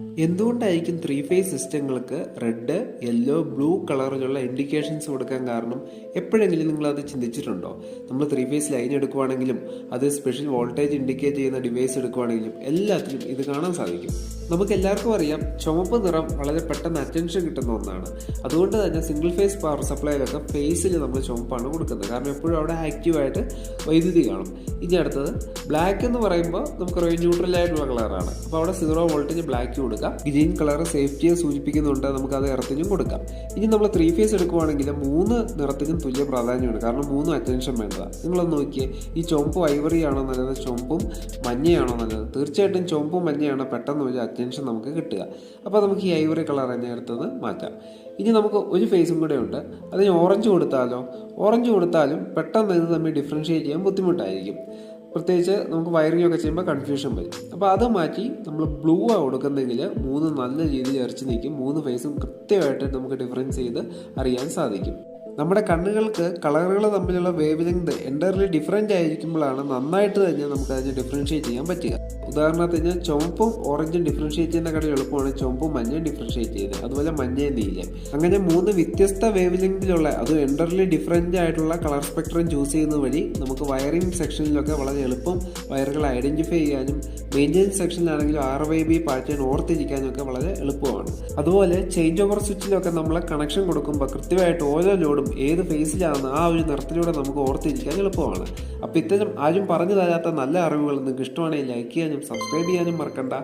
എന്തുകൊണ്ടായിരിക്കും three phase സിസ്റ്റങ്ങൾക്ക് red yellow blue കളറിലുള്ള ഇൻഡിക്കേഷൻസ് കൊടുക്കാൻ കാരണം? എപ്പോഴെങ്കിലും നിങ്ങൾ അത് ചിന്തിച്ചിട്ടുണ്ടോ? നമ്മൾ ത്രീ ഫേസ് ലൈൻ എടുക്കുവാണെങ്കിലും അത് സ്പെഷ്യൽ വോൾട്ടേജ് ഇൻഡിക്കേറ്റ് ചെയ്യുന്ന ഡിവൈസ് എടുക്കുവാണെങ്കിലും എല്ലാത്തിലും ഇത് കാണാൻ സാധിക്കും. നമുക്ക് എല്ലാവർക്കും അറിയാം ചുവപ്പ് നിറം വളരെ പെട്ടെന്ന് അറ്റൻഷൻ കിട്ടുന്ന ഒന്നാണ്. അതുകൊണ്ട് തന്നെ സിംഗിൾ ഫേസ് പവർ സപ്ലൈയിലൊക്കെ ഫേസിൽ നമ്മൾ ചുവപ്പാണ് കൊടുക്കുന്നത്. കാരണം എപ്പോഴും അവിടെ ആക്റ്റീവായിട്ട് വൈദ്യുതി കാണും. ഇനി അടുത്തത് ബ്ലാക്ക് എന്ന് പറയുമ്പോൾ നമുക്കറിയാം ന്യൂട്രൽ ആയിട്ടുള്ള കളറാണ് അപ്പോൾ അവിടെ സീറോ വോൾട്ടേജ് ബ്ലാക്ക് കൊടുക്കാം. ഗ്രീൻ കളർ സേഫ്റ്റിയെ സൂചിപ്പിക്കുന്നുണ്ട്. നമുക്ക് അത് എർത്തിനും കൊടുക്കാം. ഇനി നമ്മൾ ത്രീ ഫേസ് എടുക്കുവാണെങ്കിൽ മൂന്ന് നിറത്തിനും തുല്യ പ്രാധാന്യമാണ് കാരണം മൂന്നും അറ്റൻഷൻ വേണ്ടതാണ് നിങ്ങളൊന്ന് നോക്കിയേ. ഈ ചുവപ്പ് വൈവറിയാണോ നല്ലത്? ചുവപ്പും മഞ്ഞയാണോ നല്ലത്? തീർച്ചയായിട്ടും ചുവപ്പും മഞ്ഞയാണ് പെട്ടെന്ന് ഒരു അറ്റൻഷൻ നമുക്ക് കിട്ടുക. അപ്പോൾ നമുക്ക് ഈ ഐവറി കളർ തന്നെ അടുത്തത് മാറ്റാം. ഇനി നമുക്ക് ഒരു ഫേസും കൂടെ ഉണ്ട്. അതിന് ഓറഞ്ച് കൊടുത്താലോ? ഓറഞ്ച് കൊടുത്താലും പെട്ടെന്ന് ഇത് തമ്മിൽ ഡിഫറൻഷിയേറ്റ് ചെയ്യാൻ ബുദ്ധിമുട്ടായിരിക്കും. പ്രത്യേകിച്ച് നമുക്ക് വയറിംഗ് ഒക്കെ ചെയ്യുമ്പോൾ കൺഫ്യൂഷൻ വരും. അപ്പോൾ അത് മാറ്റി നമ്മൾ ബ്ലൂ ആ കൊടുക്കുന്നെങ്കിൽ മൂന്ന് നല്ല രീതിയിൽ ഇറച്ചി നിൽക്കും. മൂന്ന് ഫേസും കൃത്യമായിട്ട് നമുക്ക് ഡിഫറൻസ് ചെയ്ത് അറിയാൻ സാധിക്കും. നമ്മുടെ കണ്ണുകൾക്ക് കളറുകൾ തമ്മിലുള്ള വേവ് ലെങ്ത് എന്റർലി ഡിഫറെന്റ് ആയിരിക്കുമ്പോഴാണ് നന്നായിട്ട് തന്നെ നമുക്ക് അതിനെ ഡിഫറൻഷിയേറ്റ് ചെയ്യാൻ പറ്റുക. ഉദാഹരണത്തിന് ചുവപ്പും ഓറഞ്ചും ഡിഫറൻഷിയേറ്റ് ചെയ്യുന്ന കട എളുപ്പമാണ് ചുവപ്പും മഞ്ഞയും ഡിഫറൻഷിയേറ്റ് ചെയ്യുന്നത്. അതുപോലെ മഞ്ഞയും നീലയും. അങ്ങനെ മൂന്ന് വ്യത്യസ്ത വേവ് ലെങ്തിലുള്ള അതും എന്റർലി ഡിഫറെന്റ് ആയിട്ടുള്ള കളർ സ്പെക്ട്രം ചൂസ് ചെയ്യുന്നത് വഴി നമുക്ക് വയറിംഗ് സെക്ഷനിലൊക്കെ വളരെ എളുപ്പം വയറുകൾ ഐഡന്റിഫൈ ചെയ്യാനും മെയിന്റെനൻസ് സെക്ഷനിലാണെങ്കിലും ആർ വൈ ബി പാറ്റേൺ ഓർത്തിരിക്കാനൊക്കെ വളരെ എളുപ്പമാണ്. അതുപോലെ ചേഞ്ച് ഓവർ സ്വിച്ചിലൊക്കെ നമ്മൾ കണക്ഷൻ കൊടുക്കുമ്പോൾ കൃത്യമായിട്ട് ഓരോ ലോഡും ഏത് ഫേസിലാണെന്ന് ആ ഒരു നിറത്തിലൂടെ നമുക്ക് ഓർത്തിരിക്കാൻ എളുപ്പമാണ്. അപ്പോൾ ഇത്തരം ആരും പറഞ്ഞു തരാത്ത നല്ല അറിവുകൾ നിങ്ങൾക്ക് ഇഷ്ടമാണെങ്കിൽ ലൈക്ക് ചെയ്യാനും സബ്സ്ക്രൈബ് ചെയ്യാനും മറക്കണ്ട.